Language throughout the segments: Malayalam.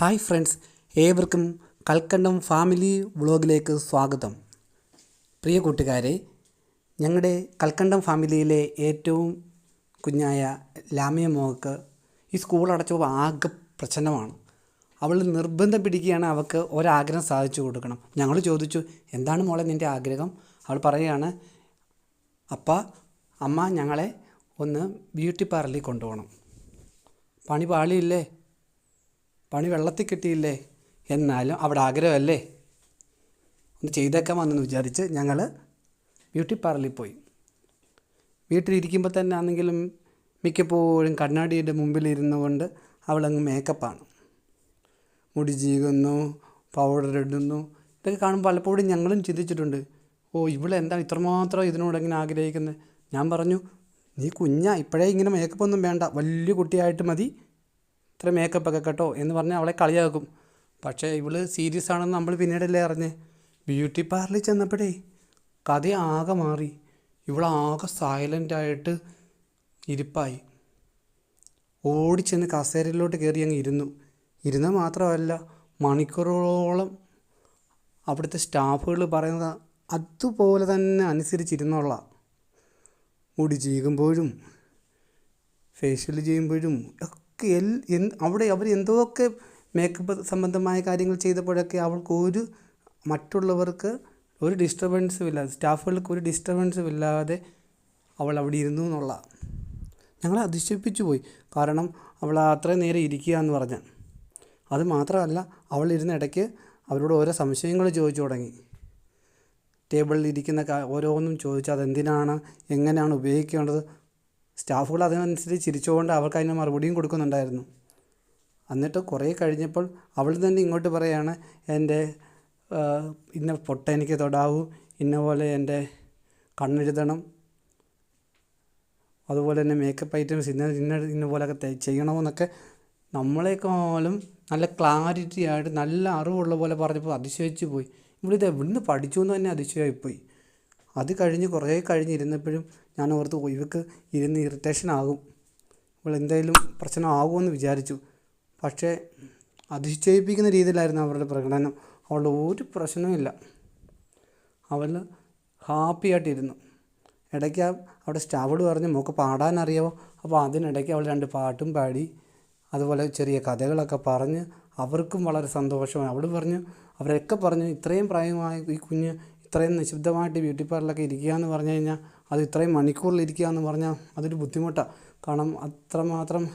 ഹായ് ഫ്രണ്ട്സ് ഏവർക്കും കൽക്കണ്ടം ഫാമിലി വ്ളോഗിലേക്ക് സ്വാഗതം. പ്രിയ കൂട്ടുകാരെ ഞങ്ങളുടെ കൽക്കണ്ടം ഫാമിലിയിലെ ഏറ്റവും കുഞ്ഞായ ലാമിയ മോക്ക് ഈ സ്കൂൾ അടച്ചപ്പോൾ ആകെ പ്രശ്നമാണ് അവൾ നിർബന്ധം പിടിക്കുകയാണ് അവൾക്ക് ഒരാഗ്രഹം സാധിച്ചു കൊടുക്കണം. ഞങ്ങൾ ചോദിച്ചു എന്താണ് മോളെ നിന്റെ ആഗ്രഹം? അവൾ പറയുകയാണ് അപ്പ അമ്മ ഞങ്ങളെ ഒന്ന് ബ്യൂട്ടി പാർലറിൽ കൊണ്ടുപോകണം. പണി പാളിയില്ലേ? പണി വെള്ളത്തിൽ കിട്ടിയില്ലേ? എന്നാലും അവിടെ ആഗ്രഹമല്ലേ? ഒന്ന് ചെയ്തേക്കാൻ വന്നെന്ന് വിചാരിച്ച് ഞങ്ങൾ ബ്യൂട്ടി പാർലറിൽ പോയി. വീട്ടിലിരിക്കുമ്പോൾ തന്നെ ആണെങ്കിലും മിക്കപ്പോഴും കണ്ണാടിയുടെ മുമ്പിൽ ഇരുന്നു കൊണ്ട് അവളങ്ങ് മേക്കപ്പാണ്. മുടി ചീകുന്നു പൗഡർ ഇടുന്നു. ഇതൊക്കെ കാണുമ്പോൾ പലപ്പോഴും ഞങ്ങളും ചിന്തിച്ചിട്ടുണ്ട്. ഓ ഇവളെന്താണ് ഇത്രമാത്രം ഇതിനോട് എങ്ങനെ ആഗ്രഹിക്കുന്നത് ഞാൻ പറഞ്ഞു നീ കുഞ്ഞാ ഇപ്പോഴേ ഇങ്ങനെ മേക്കപ്പ് ഒന്നും വേണ്ട. വലിയ കുട്ടിയായിട്ട് മതി. ഇത്ര മേക്കപ്പൊക്കെ കേട്ടോ എന്ന് പറഞ്ഞ് അവളെ കളിയാക്കും. പക്ഷേ ഇവൾ സീരിയസ് ആണെന്ന് നമ്മൾ പിന്നീടല്ലേ അറിഞ്ഞ്. ബ്യൂട്ടി പാർലറിൽ ചെന്നപ്പോഴേ കഥ ആകെ മാറി. ഇവളാകെ സൈലന്റായിട്ട് ഇരിപ്പായി. ഓടിച്ചെന്ന് കസേരയിലോട്ട് കയറി അങ്ങ് ഇരുന്നു. ഇരുന്ന മാത്രമല്ല മണിക്കൂറോളം അവിടുത്തെ സ്റ്റാഫുകൾ പറയുന്നത് അതുപോലെ തന്നെ അനുസരിച്ചിരുന്നുള്ള മുടി ചീകുമ്പോഴും ഫേഷ്യൽ ചെയ്യുമ്പോഴും ഒക്കെ എൽ അവിടെ അവർ എന്തൊക്കെ മേക്കപ്പ് സംബന്ധമായ കാര്യങ്ങൾ ചെയ്തപ്പോഴൊക്കെ അവൾക്ക് ഒരു മറ്റുള്ളവർക്ക് ഒരു ഡിസ്റ്റർബൻസും ഇല്ലാതെ സ്റ്റാഫുകൾക്ക് ഒരു ഡിസ്റ്റർബൻസും ഇല്ലാതെ അവൾ അവിടെ ഇരുന്നു എന്നുള്ള. ഞങ്ങളെ അതിശയിപ്പിച്ചു പോയി. കാരണം അവൾ അത്രയും നേരം ഇരിക്കുക എന്ന് പറഞ്ഞാൽ അത് മാത്രമല്ല അവൾ ഇരുന്ന ഇടയ്ക്ക് അവരോട് ഓരോ സംശയങ്ങൾ ചോദിച്ചു തുടങ്ങി. ടേബിളിൽ ഇരിക്കുന്ന ഓരോന്നും ചോദിച്ചു. അതെന്തിനാണ്? എങ്ങനെയാണ് ഉപയോഗിക്കേണ്ടത്? സ്റ്റാഫുകൾ അതിനനുസരിച്ച് ചിരിച്ചുകൊണ്ട് അവൾക്ക് അതിന് മറുപടിയും കൊടുക്കുന്നുണ്ടായിരുന്നു. എന്നിട്ട് കുറേ കഴിഞ്ഞപ്പോൾ അവൾ തന്നെ ഇങ്ങോട്ട് പറയാണ് എന്റെ ഇന്ന പൊട്ട എനിക്ക് തൊടാവൂ ഇന്ന പോലെ എന്റെ കണ്ണെഴുതണം അതുപോലെ തന്നെ മേക്കപ്പ് ഐറ്റംസ് ഇന്ന ഇന്ന ഇന്ന പോലെയൊക്കെ ചെയ്യണമെന്നൊക്കെ നമ്മളെക്കാളും നല്ല ക്ലാരിറ്റി ആയിട്ട് നല്ല അറിവുള്ള പോലെ പറഞ്ഞപ്പോൾ അതിശയിച്ചു പോയി. ഇവിടെ ഇത് എവിടുന്ന് പഠിച്ചു എന്ന് തന്നെ അതിശയമായിപ്പോയി. അത് കഴിഞ്ഞ് കുറേ കഴിഞ്ഞ് ഇരുന്നപ്പോഴും ഞാൻ ഓർത്ത് "ഓ, ഇവക്ക് ഇരുന്ന് ഇറിറ്റേഷൻ ആകും. ഇവൾ എന്തായാലും പ്രശ്നമാകുമെന്ന് വിചാരിച്ചു. പക്ഷേ അതിശയിപ്പിക്കുന്ന രീതിയിലായിരുന്നു അവരുടെ പ്രകടനം. അവളുടെ ഒരു പ്രശ്നവുമില്ല അവൾ ഹാപ്പിയായിട്ടിരുന്നു ഇടയ്ക്ക് അവിടെ സ്റ്റാഫോട് പറഞ്ഞ് മോക്ക് പാടാൻ അറിയാമോ അപ്പോൾ അതിനിടയ്ക്ക് അവൾ രണ്ട് പാട്ടും പാടി അതുപോലെ ചെറിയ കഥകളൊക്കെ പറഞ്ഞ് അവർക്കും വളരെ സന്തോഷമാണ് അവിടെ പറഞ്ഞു അവരൊക്കെ പറഞ്ഞു ഇത്രയും പ്രായമായി ഈ കുഞ്ഞ് ഇത്രയും നിശബ്ദമായിട്ട് ബ്യൂട്ടി പാർലറിലൊക്കെ ഇരിക്കുക എന്ന് പറഞ്ഞു കഴിഞ്ഞാൽ അത് ഇത്രയും മണിക്കൂറിലിരിക്കുക എന്ന് പറഞ്ഞാൽ അതൊരു ബുദ്ധിമുട്ടാണ് കാരണം അത്രമാത്രം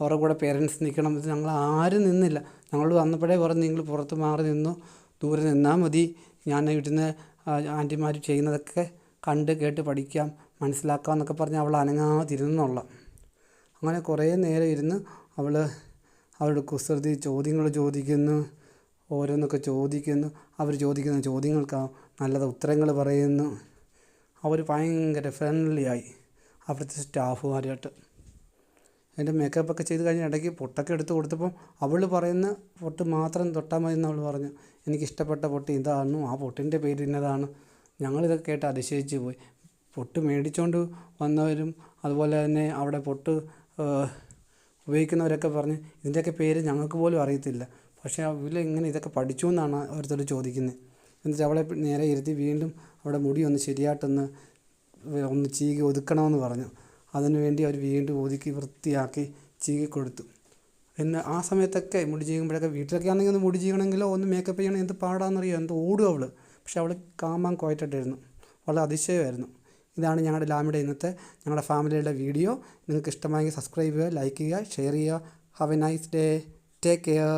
അവരുടെ കൂടെ പേരൻസ് നിൽക്കണം. ഇത് ഞങ്ങൾ ആരും നിന്നില്ല. ഞങ്ങൾ വന്നപ്പോഴേ പറഞ്ഞു നിങ്ങൾ പുറത്ത് മാറി നിന്നു. ദൂരെ നിന്നാൽ മതി. ഞാൻ വീട്ടിൽ ആന്റിമാർ ചെയ്യുന്നതൊക്കെ കണ്ട് കേട്ട് പഠിക്കാം. മനസ്സിലാക്കാം എന്നൊക്കെ പറഞ്ഞ് അവൾ അനങ്ങാതിരുന്നുള്ള. അങ്ങനെ കുറേ നേരം ഇരുന്ന് അവൾ അവളുടെ കുസൃതി ചോദ്യങ്ങൾ ചോദിക്കുന്നു. ഓരോന്നൊക്കെ ചോദിക്കുന്നു. അവർ ചോദിക്കുന്ന ചോദ്യങ്ങൾക്ക് നല്ലത് ഉത്തരങ്ങൾ പറയുന്നു. അവർ ഭയങ്കര ഫ്രണ്ട്ലി ആയി. അവിടുത്തെ സ്റ്റാഫുമാരുമായിട്ട് എന്റെ മേക്കപ്പ് ഒക്കെ ചെയ്ത് കഴിഞ്ഞ ഇടയ്ക്ക് പൊട്ടൊക്കെ എടുത്ത് കൊടുത്തപ്പോൾ അവൾ പറയുന്ന പൊട്ട് മാത്രം തൊട്ടാൽ മതി എന്ന് അവൾ പറഞ്ഞു. എനിക്കിഷ്ടപ്പെട്ട പൊട്ട് ഇതാണ് ആ പൊട്ടിന്റെ പേര് ഇന്നതാണ്. ഞങ്ങളിതൊക്കെ കേട്ട് അതിശയിച്ച് പോയി. പൊട്ട് മേടിച്ചുകൊണ്ട് വന്നവരും അതുപോലെ തന്നെ അവിടെ പൊട്ട് ഉപയോഗിക്കുന്നവരൊക്കെ പറഞ്ഞ് ഇതിന്റെയൊക്കെ പേര് ഞങ്ങൾക്ക് പോലും അറിയത്തില്ല. പക്ഷേ അവൾ എങ്ങനെ ഇതൊക്കെ പഠിച്ചു എന്നാണ് ഓരോരുത്തർ ചോദിക്കുന്നത് എന്നിട്ട് അവളെ നേരെ ഇരുത്തി വീണ്ടും അവിടെ മുടി ഒന്ന് ശരിയായിട്ടൊന്ന് ഒന്ന് ചീകി ഒതുക്കണമെന്ന് പറഞ്ഞു. അതിനുവേണ്ടി അവർ വീണ്ടും ഒതുക്കി വൃത്തിയാക്കി ചീകി കൊടുത്തു. പിന്നെ ആ സമയത്തൊക്കെ മുടി ചീകുമ്പോഴൊക്കെ വീട്ടിലൊക്കെ ആണെങ്കിൽ ഒന്ന് മുടി ചീകണമെങ്കിലോ ഒന്ന് മേക്കപ്പ് ചെയ്യണം എന്ത് പാടാന്നറിയോ? എന്ത് ഓടും അവൾ പക്ഷെ അവൾ കാമാൻ കോയറ്റായിട്ടായിരുന്നു വളരെ അതിശയമായിരുന്നു. ഇതാണ് ഞങ്ങളുടെ ലാമിയുടെ ഇന്നത്തെ ഞങ്ങളുടെ ഫാമിലിയുടെ വീഡിയോ. നിങ്ങൾക്ക് ഇഷ്ടമായെങ്കിൽ സബ്സ്ക്രൈബ് ചെയ്യുക ലൈക്ക് ചെയ്യുക ഷെയർ ചെയ്യുക. Have a nice day take care